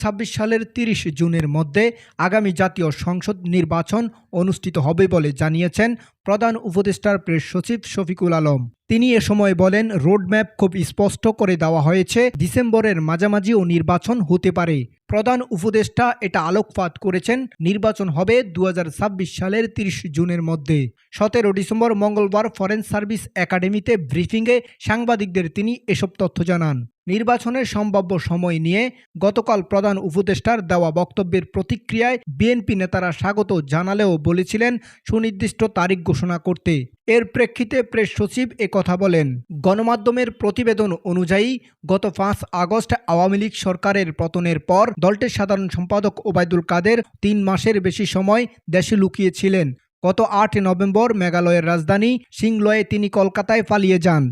ছাব্বিশ সালের তিরিশ জুনের মধ্যে আগামী জাতীয় সংসদ নির্বাচন অনুষ্ঠিত হবে বলে জানিয়েছেন প্রধান উপদেষ্টার প্রেস সচিব শফিকুল আলম। তিনি এ সময় বলেন, রোডম্যাপ খুব স্পষ্ট করে দেওয়া হয়েছে, ডিসেম্বরের মাঝামাঝিও নির্বাচন হতে পারে। প্রধান উপদেষ্টা এটা আলোকপাত করেছেন, নির্বাচন হবে দু হাজার ছাব্বিশ সালের তিরিশ জুনের মধ্যে। সতেরো ডিসেম্বর মঙ্গলবার ফরেন সার্ভিস একাডেমিতে ব্রিফিংয়ে সাংবাদিকদের তিনি এসব তথ্য জানান। নির্বাচনের সম্ভাব্য সময় নিয়ে গতকাল প্রধান উপদেষ্টার দেওয়া বক্তব্যের প্রতিক্রিয়ায় বিএনপি নেতারা স্বাগত জানালেও বলেছিলেন সুনির্দিষ্ট তারিখ ঘোষণা করতে। এর প্রেক্ষিতে প্রেস সচিব কথা বলেন, গণমাধ্যমের প্রতিবেদন অনুযায়ী গত পাঁচ আগস্ট আওয়ামী লীগ সরকারের পতনের পর দলটির সাধারণ সম্পাদক ওবায়দুল কাদের তিন মাসের বেশি সময় দেশে লুকিয়েছিলেন। গত আট নভেম্বর মেঘালয়ের রাজধানী সিংলয়ে তিনি কলকাতায় পালিয়ে যান।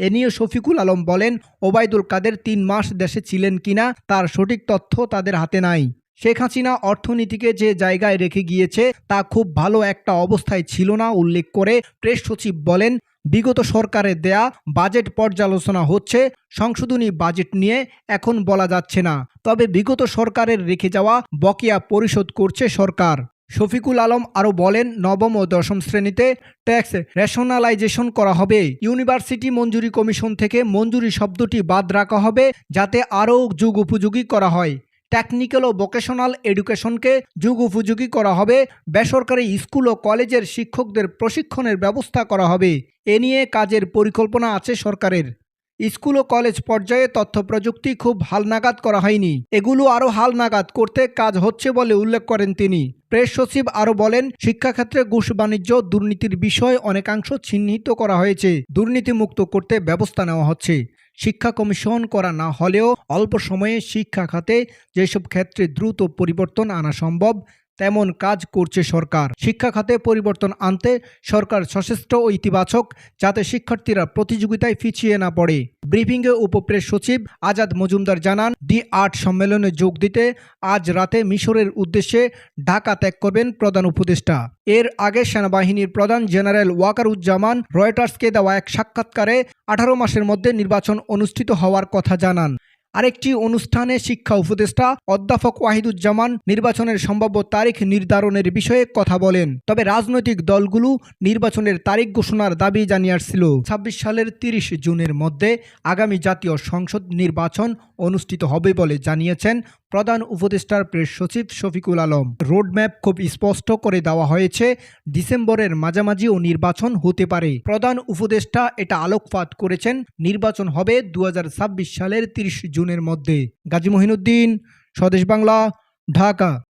এ নিয়ে শফিকুল আলম বলেন, ওবায়দুল কাদের তিন মাস দেশে ছিলেন কিনা তার সঠিক তথ্য তাদের হাতে নাই। শেখ হাসিনা অর্থনীতিকে যে জায়গায় রেখে গিয়েছে, তা খুব ভালো একটা অবস্থায় ছিল না, উল্লেখ করে প্রেস সচিব বলেন, বিগত সরকারের দেয়া বাজেট পর্যালোচনা হচ্ছে, সংশোধনী বাজেট নিয়ে এখন বলা যাচ্ছে না। তবে বিগত সরকারের রেখে যাওয়া বকেয়া পরিশোধ করছে সরকার। শফিকুল আলম আরও বলেন, নবম ও দশম শ্রেণীতে ট্যাক্স রেশনালাইজেশন করা হবে। ইউনিভার্সিটি মঞ্জুরি কমিশন থেকে মঞ্জুরি শব্দটি বাদ রাখা হবে, যাতে আরও যুগ উপযোগী করা হয়। টেকনিক্যাল ও ভোকেশনাল এডুকেশনকে যুগ উপযোগী করা হবে। বেসরকারি স্কুল ও কলেজের শিক্ষকদের প্রশিক্ষণের ব্যবস্থা করা হবে। এ নিয়ে কাজের পরিকল্পনা আছে সরকারের। স্কুল ও কলেজ পর্যায়ে তথ্য প্রযুক্তি খুব হালনাগাদ করা হয়নি। এগুলো আরও হালনাগাদ করতে কাজ হচ্ছে বলে উল্লেখ করেন তিনি। প্রেস সচিব আরও বলেন, শিক্ষাক্ষেত্রে ঘুষ বাণিজ্য, দুর্নীতির বিষয় অনেকাংশ চিহ্নিত করা হয়েছে। দুর্নীতিমুক্ত করতে ব্যবস্থা নেওয়া হচ্ছে। শিক্ষা কমিশন করা না হলেও অল্প সময়ে শিক্ষা খাতে যেসব ক্ষেত্রে দ্রুত পরিবর্তন আনা সম্ভব তেমন কাজ করছে সরকার। শিক্ষা খাতে পরিবর্তন আনতে সরকার সচেষ্ট ও ইতিবাচক, যাতে শিক্ষার্থীরা প্রতিযোগিতায় পিছিয়ে না পড়ে। ব্রিফিংয়ে উপপ্রেস সচিব আজাদ মজুমদার জানান, ডি আর্ট সম্মেলনে যোগ দিতে আজ রাতে মিশরের উদ্দেশ্যে ঢাকা ত্যাগ করবেন প্রধান উপদেষ্টা। এর আগে সেনাবাহিনীর প্রধান জেনারেল ওয়াকারুজ্জামান রয়টার্সকে দেওয়া এক সাক্ষাৎকারে আঠারো মাসের মধ্যে নির্বাচন অনুষ্ঠিত হওয়ার কথা জানান। আরেকটি অনুষ্ঠানে শিক্ষা উপদেষ্টা অধ্যাপক ওয়াহিদুজ্জামান নির্বাচনের সম্ভাব্য তারিখ নির্ধারণের বিষয়ে কথা বলেন। তবে রাজনৈতিক দলগুলো নির্বাচনের তারিখ ঘোষণার দাবি জানিয়ে আসছিল। ছাব্বিশ সালের তিরিশ জুনের মধ্যে আগামী জাতীয় সংসদ নির্বাচন অনুষ্ঠিত হবে বলে জানিয়েছেন প্রধান উপদেষ্টার প্রেস সচিব শফিকুল আলম। রোডম্যাপ খুব স্পষ্ট করে দেওয়া হয়েছে, ডিসেম্বরের মাঝামাঝিও নির্বাচন হতে পারে। প্রধান উপদেষ্টা এটা আলোকপাত করেছেন, নির্বাচন হবে দু হাজার ছাব্বিশ সালের তিরিশ জুনের মধ্যে। গাজী মহিনুদ্দিন, স্বদেশ বাংলা, ঢাকা।